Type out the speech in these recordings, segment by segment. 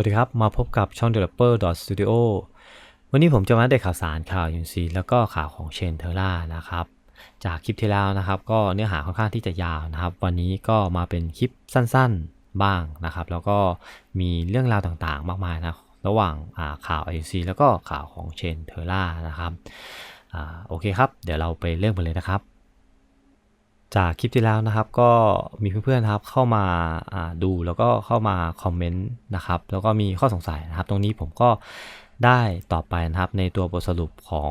วัสดีครับ มาพบกับช่อง developer studio วันนี้ผมจะมาอัปเดตข่าวสารข่าวยูซีแล้วก็ข่าวของเชนเทอร่านะครับ จากคลิปที่แล้วนะครับ ก็เนื้อหาค่อนข้างที่จะยาวนะครับ วันนี้ก็มาเป็นคลิปสั้นๆบ้างนะครับ แล้วก็มีเรื่องราวต่างๆ มากมายนะระหว่างาข่าว IUC แล้วก็ข่าวของเชนเทอร่านะครับอโอเคครับ เดี๋ยวเราไปเริ่มกันเลยนะครับ จากคลิปที่แล้วนะครับก็มีเพื่อนๆนะครับเข้ามาดูแล้วก็เข้ามาคอมเมนต์นะครับแล้วก็มีข้อสงสัยนะครับ ตรงนี้ผมก็ได้ตอบไปนะครับในตัวบทสรุปของ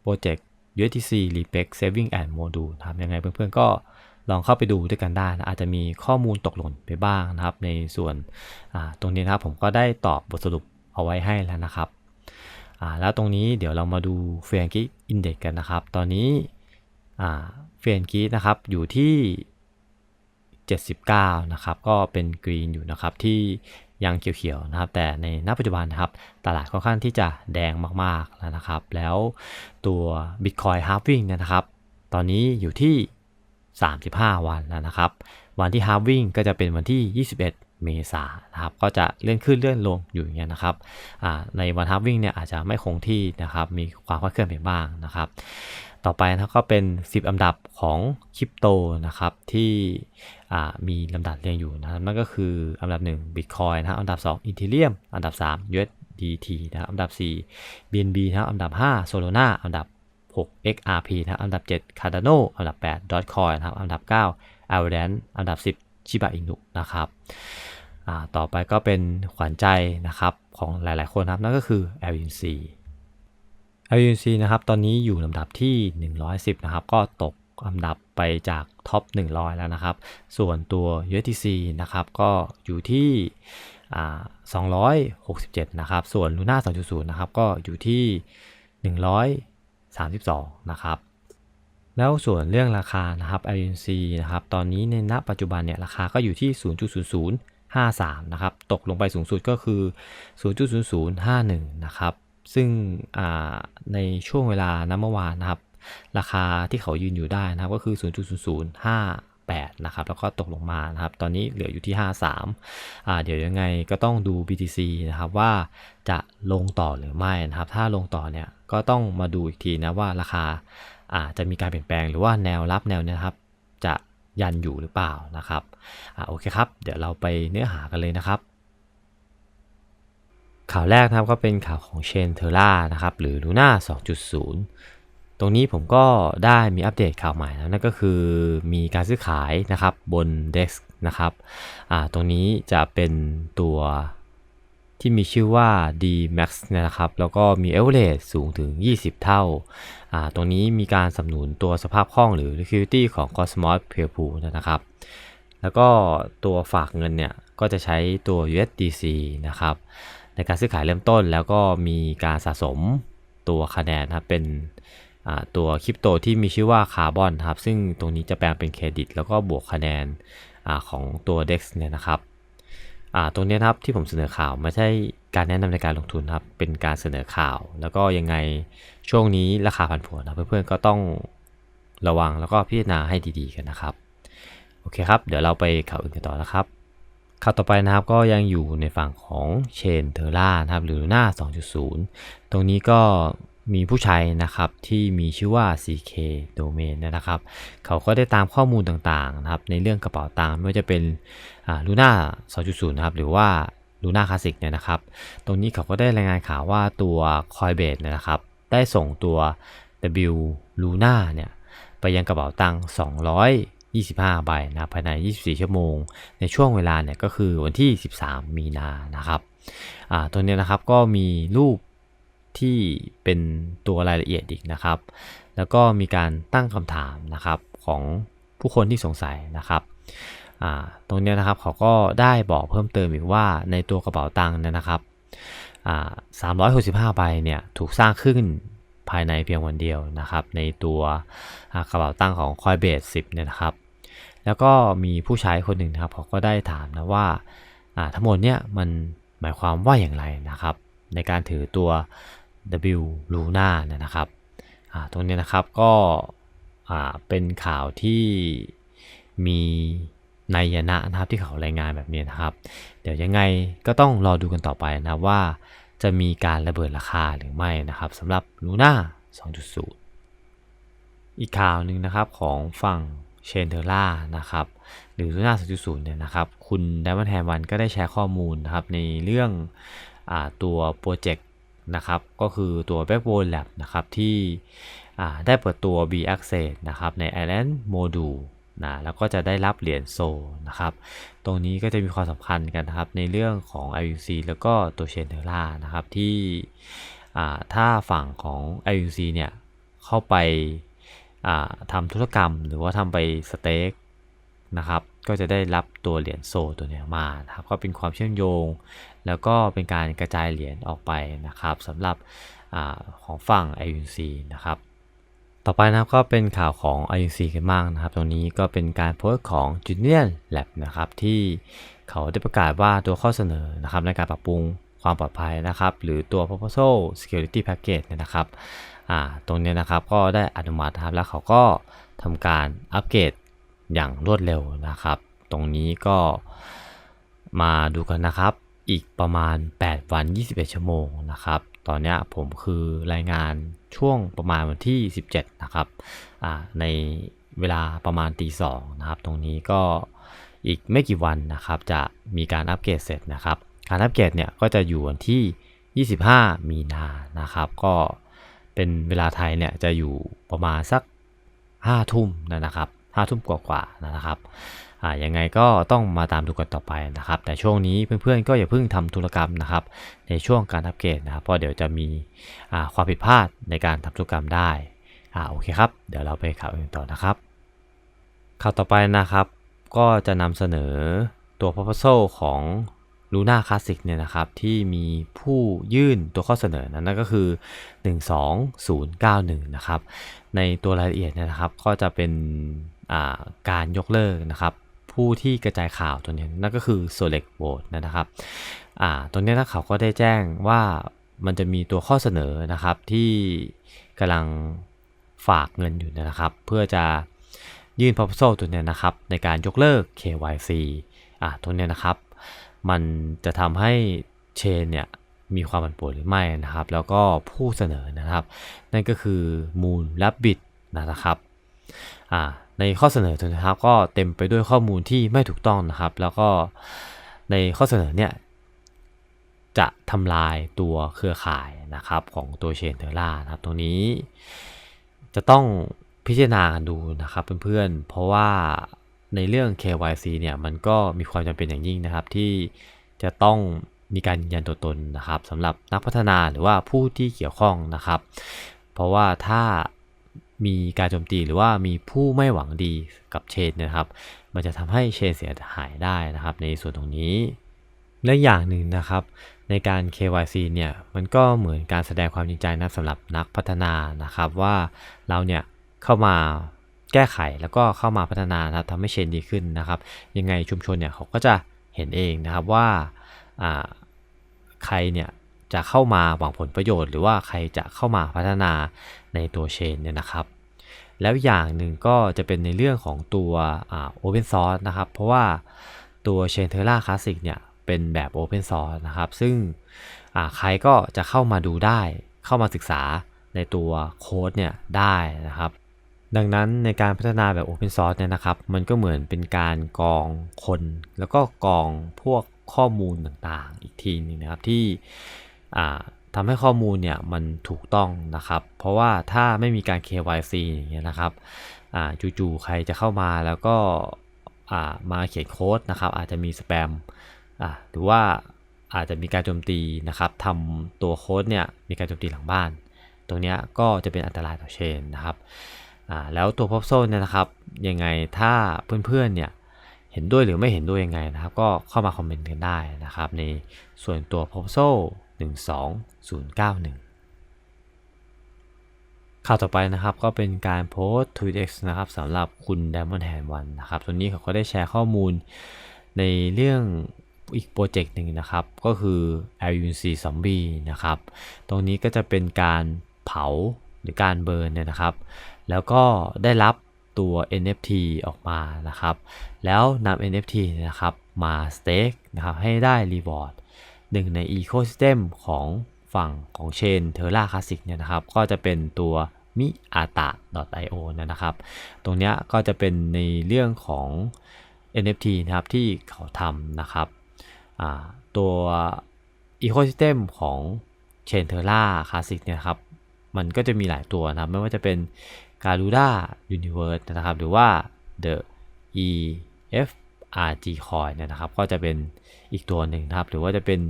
โปรเจกต์ USDC Repec Saving and Module นะครับยังไงเพื่อนๆก็ลองเข้าไปดูด้วยกันได้นะอาจจะมีข้อมูลตกหล่นไปบ้างนะครับ ในส่วนตรงนี้นะครับผมก็ได้ตอบบทสรุปเอาไว้ให้แล้วนะครับแล้วตรงนี้เดี๋ยวเรามาดูเฟรนกิอินเด็กกันนะครับ ตอนนี้ เฟรนกีนะครับอยู่ที่ 79 นะครับ ก็เป็นกรีนอยู่นะครับที่ยังเขียวๆนะครับ แต่ในณปัจจุบันนะครับ ตลาดค่อนข้างที่จะแดงมากๆแล้วนะครับ แล้วตัว Bitcoin Halving เนี่ยนะครับ ตอนนี้อยู่ที่ 35 วันแล้วนะครับ วันที่ Halving ก็จะเป็นวันที่ 21เมษายนะครับ ก็จะเลื่อนขึ้นเลื่อนลงอยู่อย่างเงี้ยนะครับในวัน Halving เนี่ยอาจจะไม่คงที่นะครับ มีความเคลื่อนไปบ้างนะครับ ต่อไปนะก็เป็น 10 อันดับของคริปโตนะครับที่มีลำดับเรียงอยู่นะนั่นก็คืออันดับ 1 Bitcoin นะอันดับ 2 Ethereum อันดับ 3 USDT นะอันดับ 4 BNB นะอันดับ 5 Solana อันดับ 6 XRP นะอันดับ 7 Cardano อันดับ 8 Dogecoin นะครับอันดับ 9 Avalanche อันดับ 10 Shiba Inu นะครับต่อไปก็เป็นขวัญใจนะครับของหลายๆคนครับนั่นก็คือ LNC LUNC นะครับตอนนี้อยู่ลำดับที่ 110 นะครับ ก็ตกลำดับไปจากท็อป 100 แล้วนะครับ ส่วนตัว USDC นะครับก็อยู่ที่267 นะครับ ส่วน Luna 2.0 นะครับก็อยู่ที่ 132 นะครับแล้วส่วนเรื่องราคานะครับ LUNC นะครับ ตอนนี้ในณปัจจุบันเนี่ยราคาก็อยู่ที่ 0.0053 นะครับ ตกลงไปสูงสุดก็คือ 0.0051 นะครับ ซึ่งในช่วงเวลาน้เมื่อวานนะครับ ราคาที่เขายืนอยู่ได้นะครับก็คือ 0.0058 นะครับ แล้วก็ตกลงมานะครับ ตอนนี้เหลืออยู่ที่ 53อ่าเดี๋ยวยังไงก็ต้องดู BTC นะครับว่าจะลงต่อหรือไม่นะครับ ถ้าลงต่อเนี่ยก็ต้องมาดูอีกทีนะว่าราคาอาจจะมีการเปลี่ยนแปลงหรือว่าแนวรับแนวนี้ครับ จะยันอยู่หรือเปล่านะครับอโอเคครับ เดี๋ยวเราไปเนื้อหากันเลยนะครับ ข่าวแรกนะครับก็เป็นข่าวของเชนเทอร่านะครับหรือ Luna 2.0 ตรงนี้ผมก็ได้มีอัปเดตข่าวใหม่แล้วนั่นก็คือมีการซื้อขายนะครับบน DEX นะครับตรงนี้จะเป็นตัวที่มีชื่อว่า D-Max นะครับ แล้วก็มี average สูงถึง 20 เท่าตรงนี้มีการสนับสนุนตัวสภาพคล่องหรือ liquidity ของ Cosmos p a y p o o l นะครับ แล้วก็ตัวฝากเงินเนี่ย ก็จะใช้ตัว USDC นะครับ ในการซื้อขายเริ่มต้น แล้วก็มีการสะสมตัวคะแนนนะครับเป็นตัวคริปโตที่มีชื่อว่าคาร์บอนครับซึ่งตรงนี้จะแปลงเป็นเครดิต แล้วก็บวกคะแนนอของตัว DEX เนี่ยนะครับตรงนี้ครับที่ผมเสนอข่าวไม่ใช่การแนะนำในการลงทุนครับเป็นการเสนอข่าว แล้วก็ยังไงช่วงนี้ราคาผันผวนนะเพื่อนๆก็ต้องระวังแล้วก็พิจารณาให้ดีๆกันนะครับ โอเคครับ เดี๋ยวเราไปข่าวอื่นกันต่อนะครับ ข่าวต่อไปนะครับก็ยังอยู่ในฝั่งของเชนเทอร่านะครับหรือหน้า 2.0 ตรงนี้ก็มีผู้ใช้นะครับที่มีชื่อว่า CK Domain นะครับ เขาก็ได้ตามข้อมูลต่างๆนะครับในเรื่องกระเป๋าตังค์ไม่ว่าจะเป็นลูน่า 2.0 นะครับหรือว่าลูน่าคลาสสิกเนี่ยนะครับ ตรงนี้เขาก็ได้รายงานข่าวว่าตัว Coinbase นะครับ ได้ส่งตัว W Luna เนี่ยไปยังกระเป๋าตังค์200 25 ใบนะภายใน 24 ชั่วโมง ในช่วงเวลาเนี่ยก็คือวันที่ 13 มีนานะครับอ่าตัวนี้นะครับก็มีรูปที่เป็นตัวรายละเอียดอีกนะครับ แล้วก็มีการตั้งคำถามนะครับของผู้คนที่สงสัยนะครับอ่าตรงนี้นะครับเขาก็ได้บอกเพิ่มเติมอีกว่าในตัวกระเป๋าตังค์เนะครับอ่า365 ใบเนี่ยถูกสร้างขึ้น ภายในเพียงวันเดียวนะครับ ในตัวกระเป๋าตังของ Coinbase 10 เนี่ยนะครับ แล้วก็มีผู้ใช้คนหนึ่งนะครับเขาก็ได้ถามนะว่าทั้งหมดเนี่ยมันหมายความว่าอย่างไรนะครับ ในการถือตัว W Luna เนี่ยนะครับตรงนี้นะครับก็เป็นข่าวที่มีในยนะนะครับที่เขารายงานแบบนี้นะครับ เดี๋ยวยังไงก็ต้องรอดูกันต่อไปนะครับว่า จะมีการระเบิดราคาหรือไม่นะครับสำหรับ Luna 2.0 อีกข่าวหนึ่งนะครับของฝั่งเชนเทอร่านะครับหรือ Luna 2.0 เนี่ยนะครับ คุณไดมอนแฮมวันก็ได้แชร์ข้อมูลนะครับในเรื่องอตัวโปรเจกต์นะครับก็คือตัว Backbone Lab นะครับที่ได้เปิดตัว B Access นะครับใน Island Module นะแล้วก็จะได้รับเหรียญโซนะครับ ตรงนี้ก็จะมีความสำคัญกันนะครับในเรื่องของ IUC แล้วก็ตัวเชนเทอร่านะครับที่ถ้าฝั่งของ IUC เนี่ยเข้าไปทำธุรกรรมหรือว่าทำไปสเต็กนะครับก็จะได้รับตัวเหรียญโซตัวนี้มานะครับก็เป็นความเชื่อมโยง แล้วก็เป็นการกระจายเหรียญออกไปนะครับสำหรับอของฝั่ง IUC นะครับ ต่อไปนะครับก็เป็นข่าวของ IUC กันบ้างนะครับ ตรงนี้ก็เป็นการโพสต์ของ Junior Lab นะครับที่เขาได้ประกาศว่าตัวข้อเสนอนะครับในการปรับปรุงความปลอดภัยนะครับ หรือตัว proposal security package เนี่ยนะครับอ่าตรงนี้นะครับก็ได้อนุมัติครับแล้วเขาก็ทำการอัปเกรดอย่างรวดเร็วนะครับ ตรงนี้ก็มาดูกันนะครับ อีกประมาณ 8 วัน 21 ชั่วโมงนะครับ ตอนนี้ผมคือรายงานช่วงประมาณวันที่ 17 นะครับในเวลาประมาณตีสองนะครับ ตรงนี้ก็อีกไม่กี่วันนะครับ จะมีการอัปเกรดเสร็จนะครับ การอัปเกรดเนี่ยก็จะอยู่วันที่ 25 มีนานะครับ ก็เป็นเวลาไทยเนี่ยจะอยู่ประมาณสัก5ทุ่มนะครับ5ทุ่มกว่าๆนะครับ อ่ายังไงก็ต้องมาตามดูกันต่อไปนะครับ แต่ช่วงนี้เพื่อนๆก็อย่าเพิ่งทำธุรกรรมนะครับ ในช่วงการอัปเกรดนะครับเพราะเดี๋ยวจะมีอ่าความผิดพลาดในการทำธุรกรรมได้อ่าโอเคครับ เดี๋ยวเราไปข่าวอื่นต่อนะครับข่าวต่อไปนะครับ ก็จะนำเสนอตัว proposal ของ Luna Classic เนี่ยนะครับที่มีผู้ยื่นตัวข้อเสนอนั้นนั่นก็คือ 12091 นะครับ ในตัวรายละเอียดนะครับก็จะเป็นการยกเลิกนะครับ ผู้ที่กระจายข่าวตัวนี้นั่นก็คือ select vote นะครับอ่าตรงนี้นักข่าวก็ได้แจ้งว่ามันจะมีตัวข้อเสนอนะครับที่กำลังฝากเงินอยู่นะครับ เพื่อจะยื่น proposal ตัวนี้นะครับ ในการยกเลิก KYC อ่าตัวนี้นะครับ มันจะทำให้เชนเนี่ยมีความผันผวนหรือไม่นะครับ แล้วก็ผู้เสนอนะครับ นั่นก็คือ Moon Rabbit นะครับ ในข้อเสนอนะครับก็เต็มไปด้วยข้อมูลที่ไม่ถูกต้องนะครับ แล้วก็ในข้อเสนอเนี่ยจะทำลายตัวเครือข่ายนะครับของตัวเชนเทอร่านะครับตรงนี้จะต้องพิจารณากันดูนะครับเพื่อนๆ เพราะว่าในเรื่อง KYC เนี่ยมันก็มีความจำเป็นอย่างยิ่งนะครับ ที่จะต้องมีการยืนยันตัวตนนะครับสำหรับนักพัฒนาหรือว่าผู้ที่เกี่ยวข้องนะครับ เพราะว่าถ้า มีการโจมตีหรือว่ามีผู้ไม่หวังดีกับเชนนะครับ มันจะทำให้เชนเสียหายได้นะครับ ในส่วนตรงนี้ และอย่างหนึ่งนะครับ ในการ KYC เนี่ยมันก็เหมือนการแสดงความจริงใจนะสำหรับนักพัฒนานะครับ ว่าเราเนี่ยเข้ามาแก้ไขแล้วก็เข้ามาพัฒนานะทำให้เชนดีขึ้นนะครับ ยังไงชุมชนเนี่ยเขาก็จะเห็นเองนะครับว่าใครเนี่ย จะเข้ามาหวังผลประโยชน์ หรือว่าใครจะเข้ามาพัฒนาในตัวเชนเนี่ยนะครับ แล้วอย่างหนึ่งก็จะเป็นในเรื่องของตัวโอเพนซอร์สนะครับ เพราะว่าตัวเชนเทอร่าคลาสสิกเนี่ยเป็นแบบโอเพนซอร์สนะครับ ซึ่งใครก็จะเข้ามาดูได้ เข้ามาศึกษาในตัวโค้ดเนี่ยได้นะครับ ดังนั้นในการพัฒนาแบบ Open Source เนี่ยนะครับ มันก็เหมือนเป็นการกองคน แล้วก็กองพวกข้อมูลต่างๆ อีกทีนึงนะครับที่ ทำให้ข้อมูลเนี่ยมันถูกต้องนะครับ เพราะว่าถ้าไม่มีการ KYC อย่างเงี้ยนะครับจู่ๆใครจะเข้ามาแล้วก็มาเขียนโค้ดนะครับอาจจะมีสแปมหรือว่าอาจจะมีการโจมตีนะครับทำตัวโค้ดเนี่ยมีการโจมตีหลังบ้าน ตรงนี้ก็จะเป็นอันตรายต่อเชนนะครับแล้วตัวพ o โซเนี่ยนะครับยังไงถ้าเพื่อนๆเนี่ยเห็นด้วยหรือไม่เห็นด้วยยังไงนะครับ ก็เข้ามาคอมเมนต์กันได้นะครับ ในส่วนตัวพ o โซ 12091 ข่าวต่อไปนะครับก็เป็นการโพสต์ Tweet X นะครับสำหรับคุณ Diamond Hand 1นะครับตัวนี้เขาก็ได้แชร์ข้อมูลในเรื่องอีกโปรเจกต์หนึ่งนะครับ ก็คือ LUNC Zombie นะครับ ตรงนี้ก็จะเป็นการเผาหรือการเบิร์นเนี่ยนะครับ แล้วก็ได้รับตัว NFT ออกมานะครับ แล้วนำ NFT นะครับมาสเต็กนะครับให้ได้รีวอร์ด หนึ่งใน Ecosystem ของฝั่งของเชน Terra Classic เนี่ยนะครับ ก็จะเป็นตัวมิอาตะ .io นะครับ ตรงเนี้ยก็จะเป็นในเรื่องของ NFT นะครับที่เขาทำนะครับ ตัว Ecosystem ของ Chain Terra Classic เนี่ยครับ มันก็จะมีหลายตัวนะครับ ไม่ว่าจะเป็น Garuda Universe นะครับ หรือว่า The E F rg Coin เนยนะครับ ก็จะเป็นอีกตัวหนึ่งนะครับ หรือว่าจะเป็น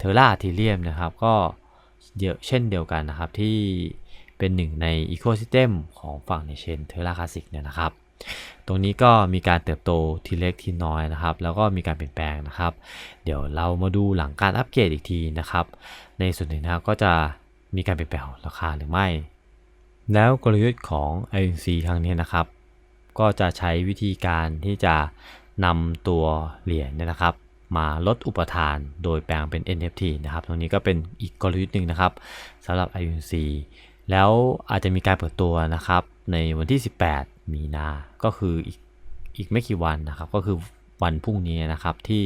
Terra Ethereum นะครับ ก็เดียวเช่นเดียวกันนะครับที่เป็นหนึ่งใน Ecosystem ของฝั่งในเชน Terra Classic เนี่ยนะครับ ตรงนี้ก็มีการเติบโตทีเล็กทีน้อยนะครับ แล้วก็มีการเปลี่ยนแปลงนะครับ เดี๋ยวเรามาดูหลังการอัปเกรดอีกทีนะครับ ในส่วนหนึ่งนะก็จะมีการเปลี่ยนแปลงของราคาหรือไม่ แล้วกลยุทธ์ของ INC ครั้งนี้นะครับ ก็จะใช้วิธีการที่จะ นำตัวเหรียญเนี่ยนะครับ มาลดอุปทานโดยแปลงเป็น NFT นะครับ ตรงนี้ก็เป็นอีกกลยุทธ์หนึ่งนะครับสำหรับ INC แล้วอาจจะมีการเปิดตัวนะครับ ในวันที่ 18 มีนา ก็คืออีกอีกไม่กี่วันนะครับ ก็คือวันพรุ่งนี้นะครับที่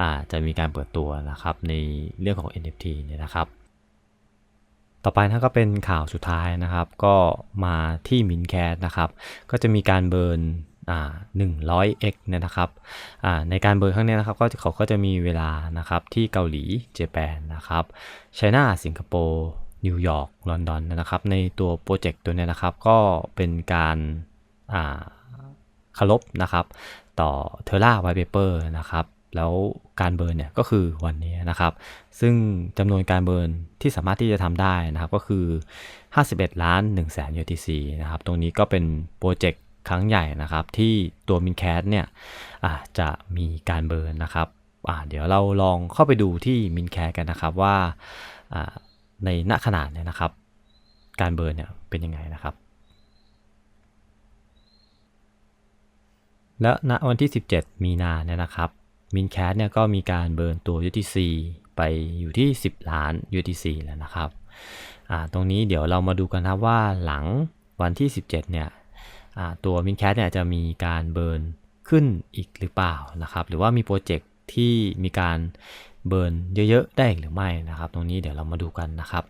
อาจะมีการเปิดตัวนะครับในเรื่องของ NFT เนี่ยนะครับ ต่อไปนะก็เป็นข่าวสุดท้ายนะครับ ก็มาที่มินแคสนะครับ ก็จะมีการเบิร์น 100x เนี่ยนะครับในการเบิร์ครั้งนี้นะครับก็เขาก็จะมีเวลานะครับที่เกาหลีเจแปนนะครับไชน่าสิงคโปร์นิวยอร์กลอนดอนนะครับในตัวโปรเจกต์ตัวนี้นะครับก็เป็นการคารพนะครับต่อ Terra White Paper นะครับแล้วการเบิร์นเนี่ยก็คือวันนี้นะครับ ซึ่งจำนวนการเบิร์นที่สามารถที่จะทำได้นะครับก็คือ 51 ล้าน1แสน UTC นะครับ ตรงนี้ก็เป็นโปรเจกต์ ครั้งใหญ่นะครับ ที่ตัวมินแคสเนี่ยจะมีการเบิร์นนะครับเดี๋ยวเราลองเข้าไปดูที่มินแคสกันนะครับว่าในณขนาดเนี่ยนะครับ การเบิร์นเนี่ยเป็นยังไงนะครับ และณวันที่ 17 มีนาเนี่ยนะครับมินแคสเนี่ยก็มีการเบิร์นตัว UTC ไปอยู่ที่ 10 ล้าน UTC แล้วนะครับ ตรงนี้เดี๋ยวเรามาดูกันนะว่าหลังวันที่ 17 เนี่ย ตัวมินแคสเนี่ยจะมีการเบิร์นขึ้นอีกหรือเปล่านะครับ หรือว่ามีโปรเจกต์ที่มีการเบิร์นเยอะๆ ได้หรือไม่นะครับ ตรงนี้เดี๋ยวเรามาดูกันนะครับ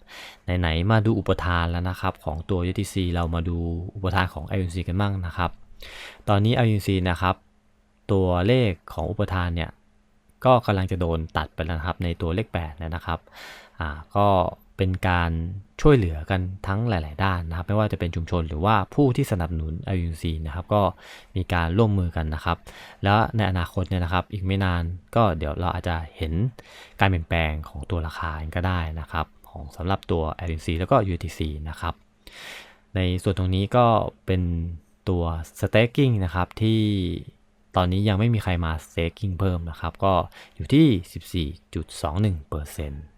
ไหนๆ มาดูอุปทานแล้วนะครับ ของตัว UTC เรามาดูอุปทานของ IUC กันบ้างนะครับ ตอนนี้ IUC นะครับ ตัวเลขของอุปทานเนี่ย ก็กำลังจะโดนตัดไปแล้วครับในตัวเลข8เนี่ยนะครับ อ่า ก็ เป็นการช่วยเหลือกันทั้งหลาย ๆ ด้านนะครับ ไม่ว่าจะเป็นชุมชนหรือว่าผู้ที่สนับสนุน IUC นะครับ ก็มีการร่วมมือกันนะครับ แล้วในอนาคตเนี่ยนะครับ อีกไม่นานก็เดี๋ยวเราอาจจะเห็นการเปลี่ยนแปลงของตัวราคาก็ได้นะครับ ของสำหรับตัว IUC แล้วก็ UTC นะครับ ในส่วนตรงนี้ก็เป็นตัว staking นะครับที่ตอนนี้ยังไม่มีใครมา staking เพิ่มนะครับ ก็อยู่ที่ 14.21%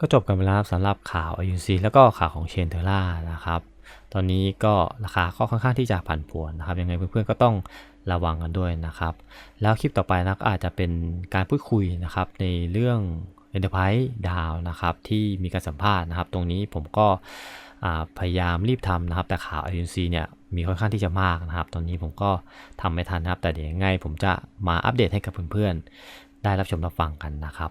ก็จบกันไปแล้วสำหรับข่าว IUC แล้วก็ข่าวของ Chain Terra นะครับ ตอนนี้ก็ราคาก็ค่อนข้างที่จะผันผวนนะครับ ยังไงเพื่อนๆก็ต้องระวังกันด้วยนะครับ แล้วคลิปต่อไปนะก็อาจจะเป็นการพูดคุยนะครับในเรื่อง Enterprise ดาวนะครับที่มีการสัมภาษณ์นะครับ ตรงนี้ผมก็พยายามรีบทำนะครับ แต่ข่าว IUC เนี่ยมีค่อนข้างที่จะมากนะครับ ตอนนี้ผมก็ทำไม่ทันนะครับ แต่เดี๋ยวยังไงผมจะมาอัปเดตให้กับเพื่อนๆได้รับชมรับฟังกันนะครับ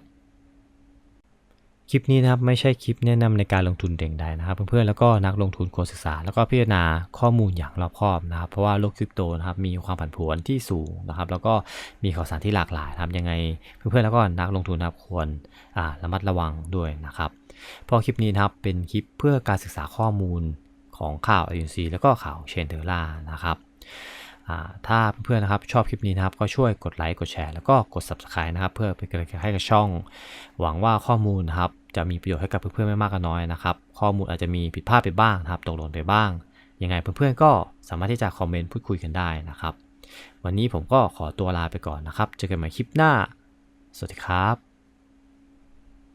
คลิปนี้นะครับไม่ใช่คลิปแนะนำในการลงทุนเด่งใดนะครับ เพื่อนๆแล้วก็นักลงทุนควรศึกษา แล้วก็พิจารณาข้อมูลอย่างรอบคอบนะครับ เพราะว่าโลกคริปโตนะครับมีความผันผวนที่สูงนะครับ แล้วก็มีข่าวสารที่หลากหลายครับยังไงเพื่อนๆแล้วก็นักลงทุนนะครับควรระมัดระวังด้วยนะครับเพราะคลิปนี้นะครับเป็นคลิปเพื่อการศึกษาข้อมูลของข่าว IUC แล้วก็ข่าวเชนเทอร่านะครับ ถ้าเพื่อนๆนะครับชอบคลิปนี้นะครับก็ช่วยกดไลค์กดแชร์แล้วก็กด subscribe นะครับ เพื่อเป็นกำลังใจให้กับช่อง หวังว่าข้อมูลนะครับจะมีประโยชน์ให้กับเพื่อนๆไม่มากก็น้อยนะครับ ข้อมูลอาจจะมีผิดพลาดไปบ้างนะครับตกหล่นไปบ้าง ยังไงเพื่อนๆก็สามารถที่จะคอมเมนต์พูดคุยกันได้นะครับ วันนี้ผมก็ขอตัวลาไปก่อนนะครับ เจอกันใหม่คลิปหน้า สวัสดีครับ